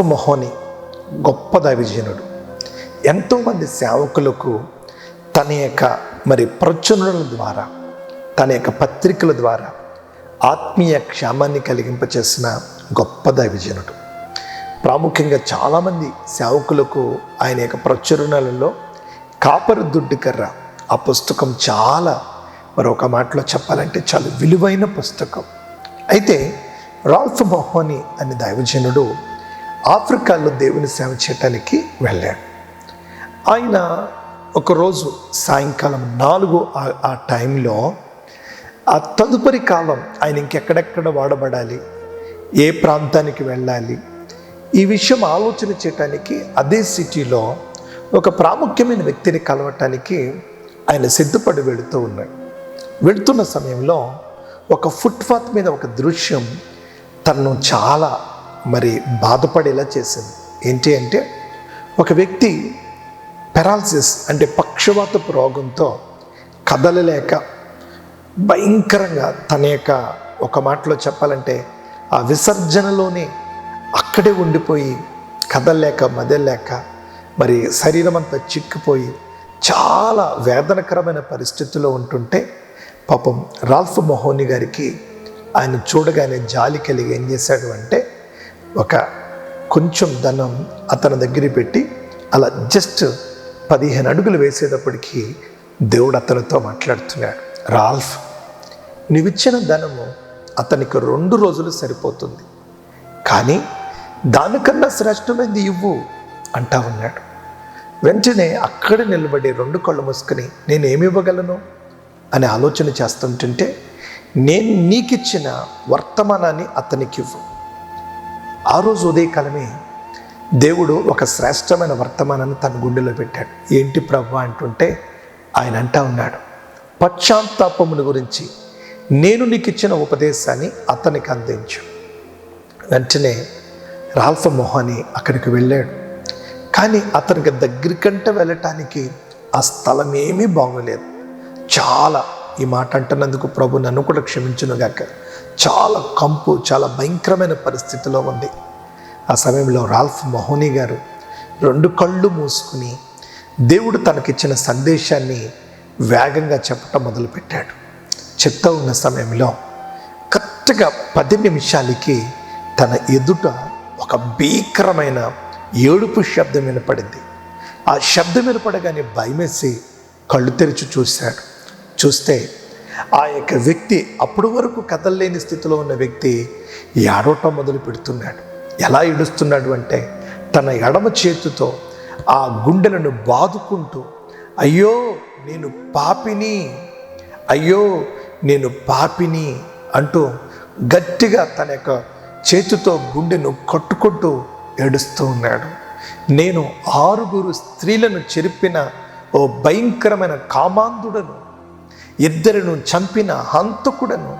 Ralph మొహోని గొప్ప దైవజనుడు. ఎంతోమంది సేవకులకు తన యొక్క మరి ప్రచురణల ద్వారా తన యొక్క పత్రికల ద్వారా ఆత్మీయ క్షేమాన్ని కలిగింపచేసిన గొప్ప దైవజనుడు. ప్రాముఖ్యంగా చాలామంది సేవకులకు ఆయన యొక్క ప్రచురణలలో కాపరు దుడ్డు కర్ర. ఆ పుస్తకం చాలా మరి ఒక మాటలో చెప్పాలంటే చాలా విలువైన పుస్తకం. అయితే రాల్ఫ్ మొహోని అనే దైవజనుడు ఆఫ్రికాలో దేవుని సేవ చేయటానికి వెళ్ళాడు. ఆయన ఒకరోజు సాయంకాలం నాలుగు ఆ- టైంలో ఆ తదుపరి కాలం ఆయన ఇంకెక్కడెక్కడ వాడబడాలి ఏ ప్రాంతానికి వెళ్ళాలి ఈ విషయం ఆలోచన చేయటానికి అదే సిటీలో ఒక ప్రాముఖ్యమైన వ్యక్తిని కలవటానికి ఆయన సిద్ధపడి వెళుతూ ఉన్నాడు. వెళుతున్న సమయంలో ఒక ఫుట్పాత్ మీద ఒక దృశ్యం తనను చాలా మరి బాధపడేలా చేసింది. ఏంటి అంటే ఒక వ్యక్తి పెరాలసిస్ అంటే పక్షవాతపు రోగంతో కదలలేక భయంకరంగా తన యొక్క ఒక మాటలో చెప్పాలంటే ఆ విసర్జనలోనే అక్కడే ఉండిపోయి కదలలేక మదలేక మరి శరీరం అంతా చిక్కిపోయి చాలా వేదనకరమైన పరిస్థితిలో ఉంటుంటే పాపం రాల్ఫ్ మొహోని గారికి ఆయన చూడగానే జాలి కలిగి ఏం చేశాడు అంటే ఒక కొంచెం ధనం అతని దగ్గర పెట్టి అలా జస్ట్ పదిహేను అడుగులు వేసేటప్పటికి దేవుడు అతనితో మాట్లాడుతున్నాడు. రాల్ఫ్ నువ్విచ్చిన ధనము అతనికి రెండు రోజులు సరిపోతుంది. కానీ దానికన్నా శ్రేష్టమైనది ఇవ్వు అంటా ఉన్నాడు. వెంటనే అక్కడ నిలబడి రెండు కళ్ళు మూసుకుని నేను ఏమి ఇవ్వగలను? అని ఆలోచన చేస్తుంటుంటే నేను నీకిచ్చిన వర్తమానాన్ని అతనికి ఇవ్వు. ఆ రోజు ఉదయకాలమే దేవుడు ఒక శ్రేష్టమైన వర్తమానాన్ని తన గుండెలో పెట్టాడు. ఏంటి ప్రభు అంటుంటే ఆయన అంటా ఉన్నాడు పశ్చాత్తాపముని గురించి నేను నీకు ఇచ్చిన ఉపదేశాన్ని అతనికి అందించు. వెంటనే రాల్ఫ మొహాని అక్కడికి వెళ్ళాడు. కానీ అతనికి దగ్గరికంటే వెళ్ళటానికి ఆ స్థలం ఏమీ బాగోలేదు. చాలా ఈ మాట అంటున్నందుకు ప్రభు నన్ను కూడా క్షమించునుగాక. చాలా కంపు చాలా భయంకరమైన పరిస్థితిలో ఉంది. ఆ సమయంలో రాల్ఫ్ మొహోనీ గారు రెండు కళ్ళు మూసుకుని దేవుడు తనకిచ్చిన సందేశాన్ని వేగంగా చెప్పటం మొదలుపెట్టాడు. చెప్తా ఉన్న సమయంలో కరెక్ట్గా పది నిమిషాలకి తన ఎదుట ఒక భీకరమైన ఏడుపు శబ్దం వినపడింది. ఆ శబ్దం వినపడగానే భయమేసి కళ్ళు తెరిచి చూశాడు. చూస్తే ఆ యొక్క వ్యక్తి అప్పటి వరకు కదలలేని స్థితిలో ఉన్న వ్యక్తి ఏడవటం మొదలు పెడుతున్నాడు. ఎలా ఏడుస్తున్నాడు అంటే తన ఎడమ చేతితో ఆ గుండెలను బాదుకుంటూ అయ్యో నేను పాపిని అయ్యో నేను పాపిని అంటూ గట్టిగా తన యొక్క చేతితో గుండెను కొట్టుకుంటూ ఏడుస్తూ ఉన్నాడు. నేను ఆరుగురు స్త్రీలను చెరిపిన ఓ భయంకరమైన కామాంధుడను ఇద్దరిను చంపిన హంతకుడను.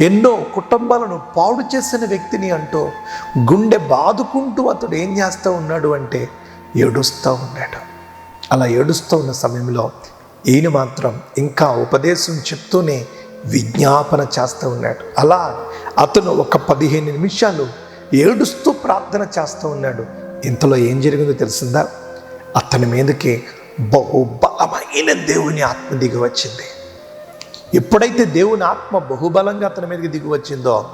ఎన్నో కుటుంబాలను పాడు చేసిన వ్యక్తిని అంటూ గుండె బాదుకుంటూ అతడు ఏం చేస్తూ ఉన్నాడు అంటే ఏడుస్తూ ఉన్నాడు. అలా ఏడుస్తూ ఉన్న సమయంలో ఈయన మాత్రం ఇంకా ఉపదేశం చెప్తూనే విజ్ఞాపన చేస్తూ ఉన్నాడు. అలా అతను ఒక పదిహేను నిమిషాలు ఏడుస్తూ ప్రార్థన చేస్తూ ఉన్నాడు. ఇంతలో ఏం జరిగిందో తెలిసిందా? అతని మీదకి బహుబలమైన దేవుని ఆత్మ దిగి వచ్చింది. ఎప్పుడైతే దేవుని ఆత్మ బహుబలంగా అతని మీదకి దిగి వచ్చిందో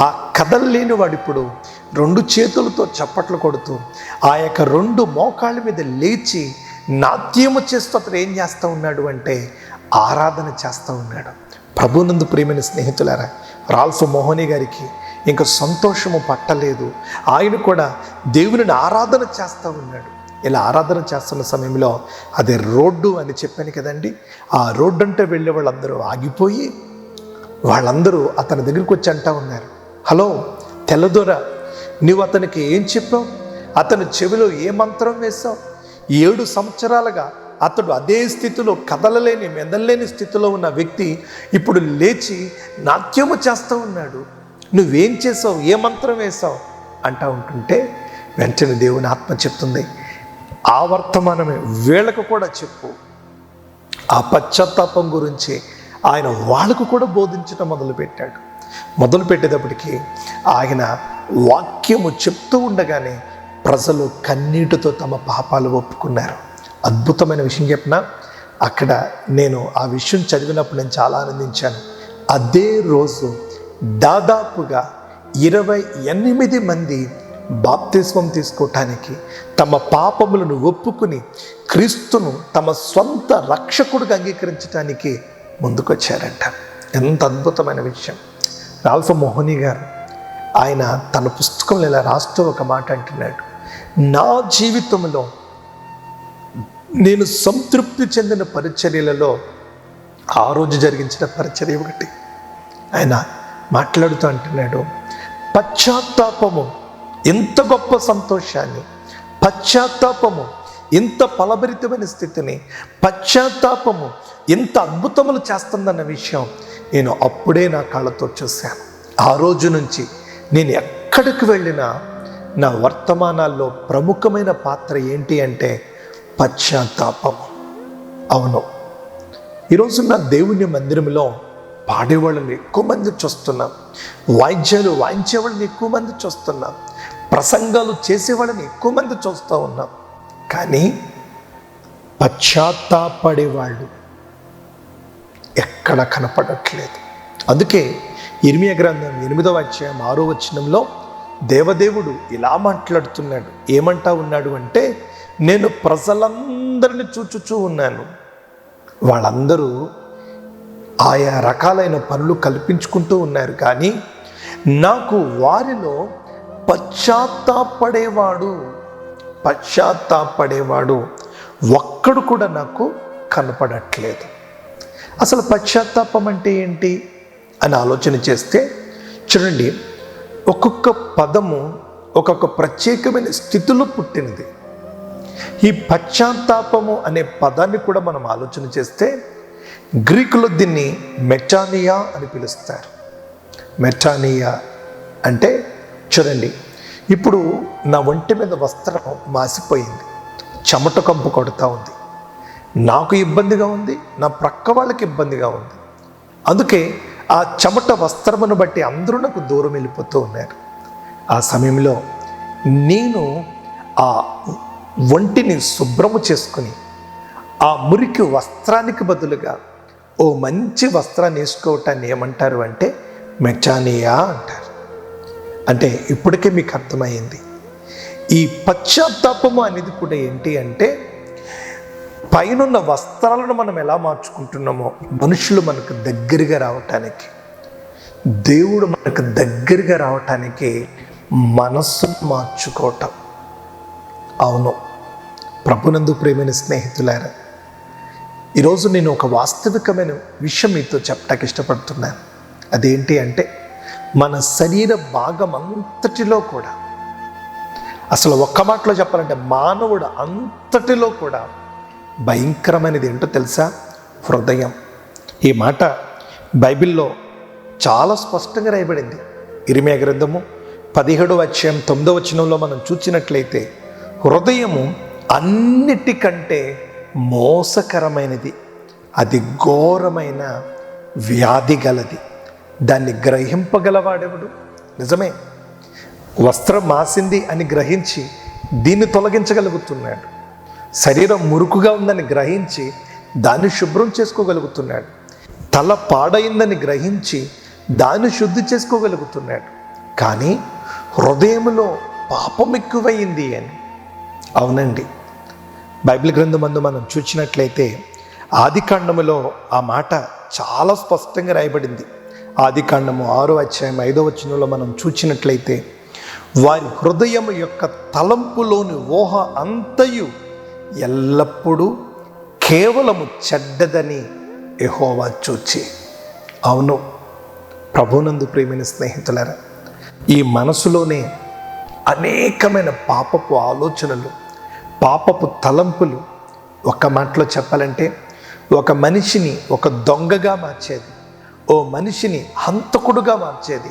ఆ కదల్లేని వాడు ఇప్పుడు రెండు చేతులతో చప్పట్లు కొడుతూ ఆ యొక్క రెండు మోకాళ్ళ మీద లేచి నాట్యము చేస్తూ అతను ఏం చేస్తూ ఉన్నాడు అంటే ఆరాధన చేస్తూ ఉన్నాడు. ప్రభునందు ప్రియమైన స్నేహితులారా రాల్ఫ్ మోహని గారికి ఇంకా సంతోషము పట్టలేదు. ఆయన కూడా దేవుని ఆరాధన చేస్తూ ఉన్నాడు. ఇలా ఆరాధన చేస్తున్న సమయంలో అదే రోడ్డు అని చెప్పాను కదండి. ఆ రోడ్డు అంటే వెళ్ళే వాళ్ళందరూ ఆగిపోయి వాళ్ళందరూ అతని దగ్గరికి వచ్చి అంటా ఉన్నారు. హలో తెల్లదొర నువ్వు అతనికి ఏం చెప్పావు? అతని చెవిలో ఏ మంత్రం వేశావు? ఏడు సంవత్సరాలుగా అతడు అదే స్థితిలో కదలలేని మెదలలేని స్థితిలో ఉన్న వ్యక్తి ఇప్పుడు లేచి నాట్యము చేస్తూ ఉన్నాడు. నువ్వేం చేసావు ఏ మంత్రం వేశావు? అంటా ఉంటుంటే వెంటనే దేవుని ఆత్మ చెప్తుంది. ఆ వర్తమానమే వీళ్ళకు కూడా చెప్పు. ఆ పశ్చాత్తాపం గురించి ఆయన వాళ్ళకు కూడా బోధించడం మొదలుపెట్టాడు. మొదలు పెట్టేటప్పటికి ఆయన వాక్యము చెప్తూ ఉండగానే ప్రజలు కన్నీటితో తమ పాపాలు ఒప్పుకున్నారు. అద్భుతమైన విషయం చెప్పిన? అక్కడ నేను ఆ విషయం చదివినప్పుడు నేను చాలా ఆనందించాను. అదే రోజు దాదాపుగా ఇరవై ఎనిమిది మంది బాప్తిస్వం తీసుకోవటానికి తమ పాపములను ఒప్పుకుని క్రీస్తును తమ సొంత రక్షకుడిగా అంగీకరించడానికి ముందుకొచ్చారంట. ఎంత అద్భుతమైన విషయం. రాల్ఫ మోహని గారు ఆయన తన పుస్తకంలో ఇలా రాస్తూ ఒక మాట అంటున్నాడు. నా జీవితంలో నేను సంతృప్తి చెందిన పరిచర్యలలో ఆ రోజు జరిగించిన పరిచర్య ఒకటి. ఆయన మాట్లాడుతూ అంటున్నాడు పశ్చాత్తాపము ఎంత గొప్ప సంతోషాన్ని పశ్చాత్తాపము ఇంత ఫలభరితమైన స్థితిని పశ్చాత్తాపము ఎంత అద్భుతములు చేస్తుందన్న విషయం నేను అప్పుడే నా కళ్ళతో చూశాను. ఆ రోజు నుంచి నేను ఎక్కడికి వెళ్ళినా నా వర్తమానాల్లో ప్రముఖమైన పాత్ర ఏంటి అంటే పశ్చాత్తాపము. అవును. ఈరోజు నా దేవుని మందిరంలో పాడేవాళ్ళని ఎక్కువ మంది చూస్తున్నాం. వాయిద్యాలు వాయించేవాళ్ళని ఎక్కువ మంది చూస్తున్నాం. ప్రసంగాలు చేసేవాళ్ళని ఎక్కువ మంది చూస్తూ ఉన్నాం. కానీ పశ్చాత్తాపడేవాళ్ళు ఎక్కడ కనపడట్లేదు. అందుకే ఇర్మియ గ్రంథం ఎనిమిదవ అధ్యాయం ఆరో వచనంలో దేవదేవుడు ఇలా మాట్లాడుతున్నాడు. ఏమంటా ఉన్నాడు అంటే నేను ప్రజలందరిని చూచుచూ ఉన్నాను. వాళ్ళందరూ ఆయా రకాలైన పనులు కల్పించుకుంటూ ఉన్నారు. కానీ నాకు వారిలో పశ్చాత్తాపడేవాడు పశ్చాత్తాపడేవాడు ఒక్కడు కూడా నాకు కనపడట్లేదు. అసలు పశ్చాత్తాపం అంటే ఏంటి అని ఆలోచన చేస్తే చూడండి ఒక్కొక్క పదము ఒక్కొక్క ప్రత్యేకమైన స్థితిలో పుట్టినది. ఈ పశ్చాత్తాపము అనే పదాన్ని కూడా మనం ఆలోచన చేస్తే గ్రీకులో దీన్ని మెటానియా అని పిలుస్తారు. మెటానియా అంటే చూడండి. ఇప్పుడు నా ఒంటి మీద వస్త్రం మాసిపోయింది. చెమట కంపు కొడుతూ ఉంది. నాకు ఇబ్బందిగా ఉంది నా ప్రక్క వాళ్ళకి ఇబ్బందిగా ఉంది. అందుకే ఆ చెమట వస్త్రమును బట్టి అందరూ నాకు దూరం వెళ్ళిపోతూ ఉన్నారు. ఆ సమయంలో నేను ఆ ఒంటిని శుభ్రము చేసుకుని ఆ మురికి వస్త్రానికి బదులుగా ఓ మంచి వస్త్రాన్ని వేసుకోవటాన్ని ఏమంటారు అంటే మెచానియా అంటారు. అంటే ఇప్పటికే మీకు అర్థమైంది. ఈ పశ్చాత్తాపము అనేది కూడా ఏంటి అంటే పైనున్న వస్త్రాలను మనం ఎలా మార్చుకుంటున్నామో మనుషులు మనకు దగ్గరగా రావటానికి దేవుడు మనకు దగ్గరగా రావటానికి మనస్సును మార్చుకోవటం. అవును ప్రభునందు ప్రేమైన స్నేహితులారా ఈరోజు నేను ఒక వాస్తవికమైన విషయం మీతో చెప్పడానికి ఇష్టపడుతున్నాను. అదేంటి అంటే మన శరీర భాగం అంతటిలో కూడా. అసలు ఒక్క మాటలో చెప్పాలంటే మానవుడు అంతటిలో కూడా భయంకరమైనది ఏంటో తెలుసా? హృదయం. ఈ మాట బైబిల్లో చాలా స్పష్టంగా రాయబడింది. ఇరిమే గ్రంథము పదిహేడవ అధ్యాయం తొమ్మిదవ వచనంలో మనం చూసినట్లయితే హృదయము అన్నిటికంటే మోసకరమైనది. అది ఘోరమైన వ్యాధి గలది. దాన్ని గ్రహింపగలవాడెవడు? నిజమే. వస్త్రం మాసింది అని గ్రహించి దీన్ని తొలగించగలుగుతున్నాడు. శరీరం మురుకుగా ఉందని గ్రహించి దాన్ని శుభ్రం చేసుకోగలుగుతున్నాడు. తల పాడైందని గ్రహించి దాన్ని శుద్ధి చేసుకోగలుగుతున్నాడు. కానీ హృదయంలో పాపం ఎక్కువైంది అని. అవునండి. బైబిల్ గ్రంథమందు మనం చూసినట్లయితే ఆది కాండములో ఆ మాట చాలా స్పష్టంగా రాయబడింది. ఆది కాండము ఆరో అధ్యాయం ఐదో వచనంలో మనం చూచినట్లయితే వారి హృదయం యొక్క తలంపులోని ఊహ అంతయు ఎల్లప్పుడూ కేవలము చెడ్డదని ఎహోవా చూచి. అవును ప్రభునందు ప్రేమైన స్నేహితులరా ఈ మనసులోనే అనేకమైన పాపపు ఆలోచనలు పాపపు తలంపులు ఒక మాటలో చెప్పాలంటే ఒక మనిషిని ఒక దొంగగా మార్చేది. ఓ మనిషిని హంతకుడుగా మార్చేది.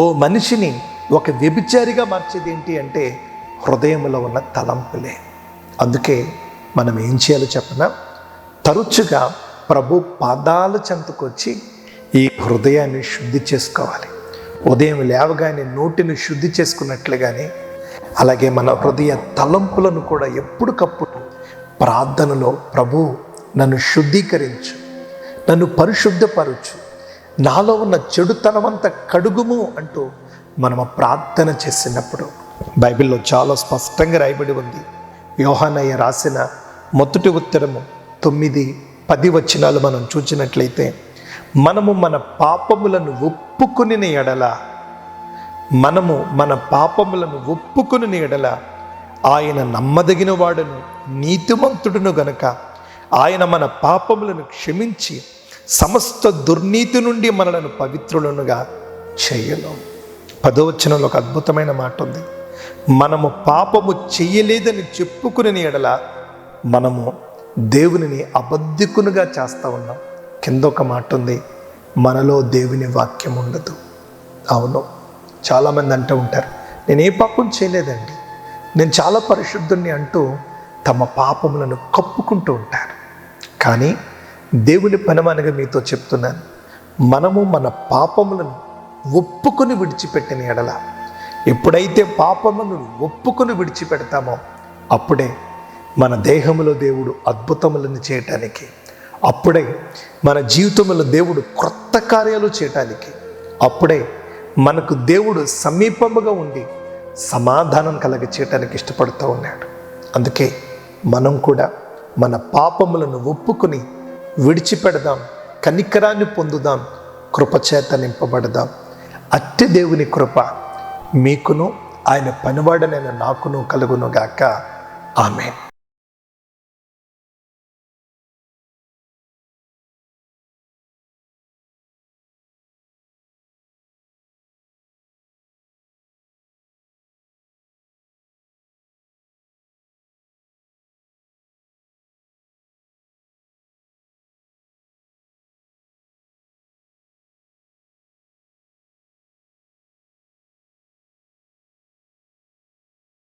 ఓ మనిషిని ఒక వ్యభిచారిగా మార్చేది ఏంటి అంటే హృదయంలో ఉన్న తలంపులే. అందుకే మనం ఏం చేయాలో చెప్పనా? తరచుగా ప్రభు పాదాల చెంతకొచ్చి ఈ హృదయాన్ని శుద్ధి చేసుకోవాలి. ఉదయం లేవగానే నోటిని శుద్ధి చేసుకున్నట్లుగానే అలాగే మన హృదయ తలంపులను కూడా ఎప్పటికప్పుడు ప్రార్థనలో ప్రభు నన్ను శుద్ధీకరించు నన్ను పరిశుద్ధపరచు నాలో ఉన్న చెడుతనమంతా కడుగుము అంటూ మనము ప్రార్థన చేసినప్పుడు బైబిల్లో చాలా స్పష్టంగా రాయబడి ఉంది. యోహానయ్య రాసిన మొదటి ఉత్తరము తొమ్మిది పది వచనాలు మనం చూసినట్లయితే మనము మన పాపములను ఒప్పుకుని ఎడల మనము మన పాపములను ఒప్పుకుని ఎడల ఆయన నమ్మదగిన వాడును నీతిమంతుడును గనక ఆయన మన పాపములను క్షమించి సమస్త దుర్నీతి నుండి మనలను పవిత్రులనుగా చేయను పదవచనంలో ఒక అద్భుతమైన మాట ఉంది. మనము పాపము చెయ్యలేదని చెప్పుకుని ఎడల మనము దేవునిని అబద్ధికునుగా చేస్తూ ఉన్నాం. కింద ఒక మాట ఉంది మనలో దేవుని వాక్యం ఉండదు. అవును చాలామంది అంటూ ఉంటారు నేను ఏ పాపం చేయలేదండి. నేను చాలా పరిశుద్ధుని అంటూ తమ పాపములను కప్పుకుంటూ ఉంటారు. కానీ దేవుని పనమనగా మీతో చెప్తున్నాను. మనము మన పాపములను ఒప్పుకొని విడిచిపెట్టిన ఎడల ఎప్పుడైతే పాపములను ఒప్పుకొని విడిచిపెడతామో అప్పుడే మన దేహములో దేవుడు అద్భుతములను చేయటానికి అప్పుడే మన జీవితంలో దేవుడు క్రొత్త కార్యాలు చేయటానికి అప్పుడే మనకు దేవుడు సమీపముగా ఉండి సమాధానం కలగ చేయటానికి ఇష్టపడుతూ ఉన్నాడు. అందుకే మనం కూడా మన పాపములను ఒప్పుకొని విడిచిపెడదాం కనికరాన్ని పొందుదాం కృపచేత నింపబడదాం. అట్టి దేవుని కృప మీకును ఆయన పనివాడనైన నాకును కలుగును గాక ఆమెన్.